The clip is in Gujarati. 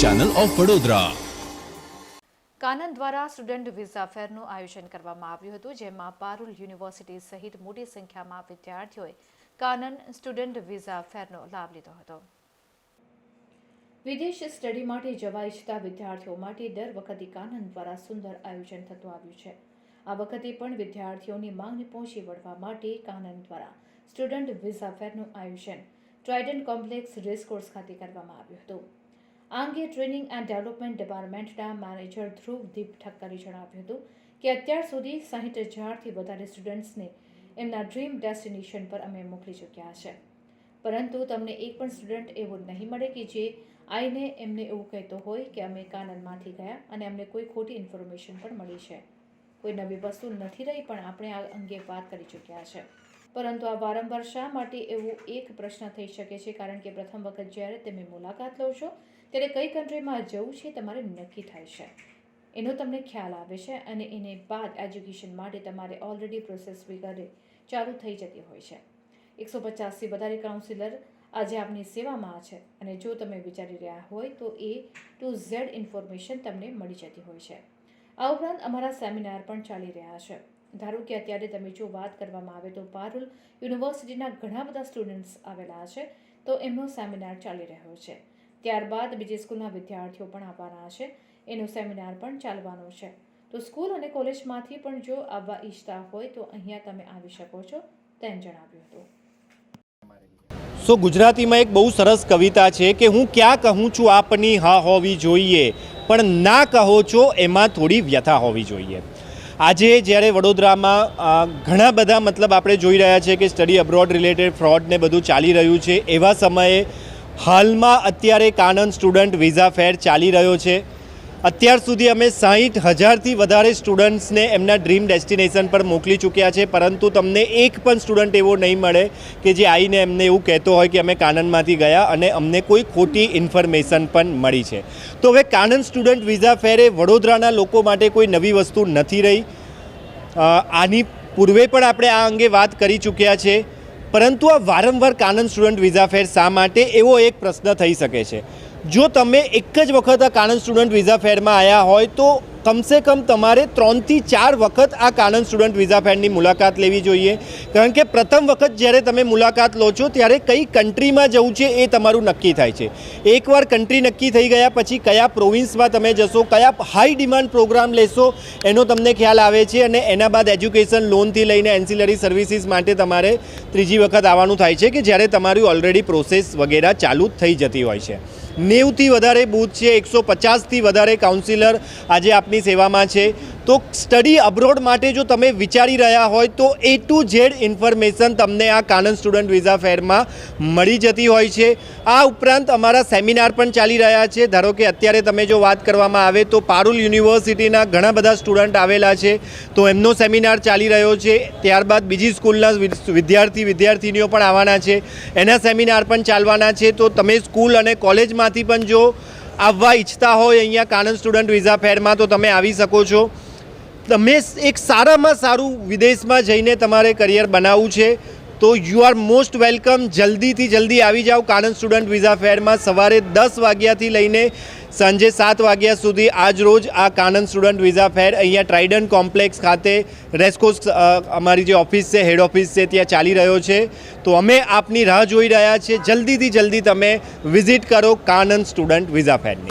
ચેનલ ઓફ વડોદરા કાનન દ્વારા સ્ટુડન્ટ વિઝા ફેરનું આયોજન કરવામાં આવ્યું હતું જેમાં પારુલ યુનિવર્સિટી સહિત મોટી સંખ્યામાં વિદ્યાર્થીઓએ કાનન સ્ટુડન્ટ વિઝા ફેરનો લાભ લીધો હતો. વિદેશ સ્ટડી માટે જવા ઈચ્છતા વિદ્યાર્થીઓ માટે દર વખતે કાનન દ્વારા સુંદર આયોજન થતું આવ્યું છે. આ વખતે પણ વિદ્યાર્થીઓની માંગને પહોંચી વળવા માટે કાનન દ્વારા સ્ટુડન્ટ વિઝા ફેરનું આયોજન ટ્રાઇડન્ટ કોમ્પ્લેક્સ રેસકોર્સ ખાતે કરવામાં આવ્યું હતું. આ અંગે ટ્રેનિંગ એન્ડ ડેવલપમેન્ટ ડિપાર્ટમેન્ટના મેનેજર ધ્રુવદીપ ઠક્કરે જણાવ્યું હતું કે અત્યાર સુધી સાહીઠ હજારથી વધારે સ્ટુડન્ટ્સને એમના ડ્રીમ ડેસ્ટિનેશન પર અમે મોકલી ચૂક્યા છે. પરંતુ તમને એક પણ સ્ટુડન્ટ એવો નહીં મળે કે જે આઈને એમને એવું કહેતો હોય કે અમે કાનનમાંથી ગયા અને અમને કોઈ ખોટી ઇન્ફોર્મેશન પણ મળી છે. કોઈ નવી વસ્તુ નથી રહી પણ આપણે આ અંગે વાત કરી ચૂક્યા છે. પરંતુ આ વારંવાર શા માટે એવો એક પ્રશ્ન થઈ શકે છે? કારણ કે પ્રથમ વખત જ્યારે તમે મુલાકાત લો છો, ત્યારે કઈ કન્ટ્રીમાં જવું છે તમારે નક્કી થાય છે. એનો તમને ખ્યાલ આવે છે અને એને બાદ એજ્યુકેશન માટે તમારે ઓલરેડી પ્રોસેસ વગેરે ચાલુ થઈ જતી હોય છે. એકસો પચાસથી વધારે કાઉન્સિલર આજે આપની સેવામાં છે અને જો તમે વિચારી રહ્યા હોય તો એ ટુ ઝેડ ઇન્ફોર્મેશન તમને મળી જતી હોય છે. આ ઉપરાંત અમારા સેમિનાર પણ ચાલી રહ્યા છે. ધારો કે અત્યારે તમે જો વાત કરવામાં આવે તો પારુલ યુનિવર્સિટીના ઘણા બધા સ્ટુડન્ટ્સ આવેલા છે, તો એમનો સેમિનાર ચાલી રહ્યો છે. ત્યારબાદ બીજી સ્કૂલના વિદ્યાર્થીઓ પણ આવવાના છે, એનો સેમિનાર પણ ચાલવાનો છે. તો સ્કૂલ અને કોલેજમાંથી પણ જો આવવા ઈચ્છતા હોય તો અહીંયા તમે આવી શકો છો, તેમ જણાવ્યું હતું. સો ગુજરાતીમાં એક બહુ સરસ કવિતા છે કે હું ક્યાં કહું છું આપની હા હોવી જોઈએ, પણ ના કહો છો એમાં થોડી વ્યથા હોવી જોઈએ. આજે જ્યારે વડોદરામાં ઘણા બધા મતલબ આપણે જોઈ રહ્યા છે કે સ્ટડી અબ્રોડ રિલેટેડ ફ્રોડ ને બધું ચાલી રહ્યું છે. એવા સમયે હાલમાં અત્યારે કાનન સ્ટુડન્ટ વિઝા ફેર ચાલી રહ્યો છે. અત્યાર સુધી અમે સાહીઠ હજારથી વધારે સ્ટુડન્ટ્સને એમના ડ્રીમ ડેસ્ટિનેશન પર મોકલી ચૂક્યા છે, પરંતુ તમને એક પણ સ્ટુડન્ટ એવો નહીં મળે કે જે આવીને એમને એવું કહેતો હોય કે અમે કાનનમાંથી ગયા અને અમને કોઈ ખોટી ઇન્ફોર્મેશન પણ મળી છે. તો હવે કાનન સ્ટુડન્ટ વિઝા ફેર વડોદરાના લોકો માટે કોઈ નવી વસ્તુ નથી રહી. આની પૂર્વે પણ આપણે આ અંગે વાત કરી ચૂક્યા છે. પરંતુ આ વારંવાર કાનન સ્ટુડન્ટ વિઝા ફેર શા માટે? એવો એક પ્રશ્ન થઈ શકે છે. જો તમે એક જ વખત આ કાનન સ્ટુડન્ટ વિઝા ફેરમાં આવ્યા હોય તો કમસે કમ તમારે ત્રણથી ચાર વખત આ કાનન સ્ટુડન્ટ વિઝા ફેરની મુલાકાત લેવી જોઈએ. કારણ કે પ્રથમ વખત જ્યારે તમે મુલાકાત લો છો ત્યારે કઈ કન્ટ્રીમાં જવું છે એ તમારું નક્કી થાય છે. એકવાર કન્ટ્રી નક્કી થઈ ગયા પછી કયા પ્રોવિન્સમાં તમે જશો, કયા હાઈ ડિમાન્ડ પ્રોગ્રામ લેશો, એનો તમને ખ્યાલ આવે છે અને એના બાદ એજ્યુકેશન લોનથી લઈને એન્સિલરી સર્વિસીસ માટે તમારે ત્રીજી વખત આવવાનું થાય છે કે જ્યારે તમારી ઓલરેડી પ્રોસેસ વગેરે ચાલુ થઈ જતી હોય છે. નેવથી વધારે બૂથ છે, એકસો પચાસથી વધારે કાઉન્સિલર આજે આપની સેવામાં છે. તો સ્ટડી અબ્રોડ માટે જો તમે વિચારી રહ્યા હોય તો એ ટુ ઝેડ ઇન્ફોર્મેશન તમને આ કાનન સ્ટુડન્ટ વિઝા ફેરમાં મળી જતી હોય છે. આ ઉપરાંત અમારા સેમિનાર પણ ચાલી રહ્યા છે. ધારો કે અત્યારે તમે જો વાત કરવામાં આવે તો પારુલ યુનિવર્સિટીના ઘણા બધા સ્ટુડન્ટ આવેલા છે. તો એમનો સેમિનાર ચાલી રહ્યો છે. ત્યારબાદ બીજી સ્કૂલના વિદ્યાર્થી વિદ્યાર્થીનીઓ પણ આવવાના છે. એના સેમિનાર પણ ચાલવાના છે. તો તમે સ્કૂલ અને કોલેજમાંથી પણ જો આવવા ઈચ્છતા હોય અહીંયા કાનન સ્ટુડન્ટ વિઝા ફેરમાં, તો તમે આવી શકો છો. તમે એક સારામાં સારું વિદેશમાં જઈને તમારે કરિયર બનાવવું છે. તો યુ આર મોસ્ટ વેલકમ જલ્દીથી જલ્દી આવી જાઓ કાનન સ્ટુડન્ટ વિઝા ફેરમાં. સવારે દસ વાગ્યાથી લઈને સાંજે સાત વાગ્યા સુધી આજ રોજ આ કાનન સ્ટુડન્ટ વિઝા ફેર અહીંયા ટ્રાઇડન કોમ્પ્લેક્સ ખાતે રેસ્કોસ અમારી જે ઓફિસ છે, હેડ ઓફિસ છે, ત્યાં ચાલી રહ્યો છે. તો અમે આપની રાહ જોઈ રહ્યા છીએ. જલ્દીથી જલ્દી તમે વિઝિટ કરો કાનન સ્ટુડન્ટ વિઝા ફેરની.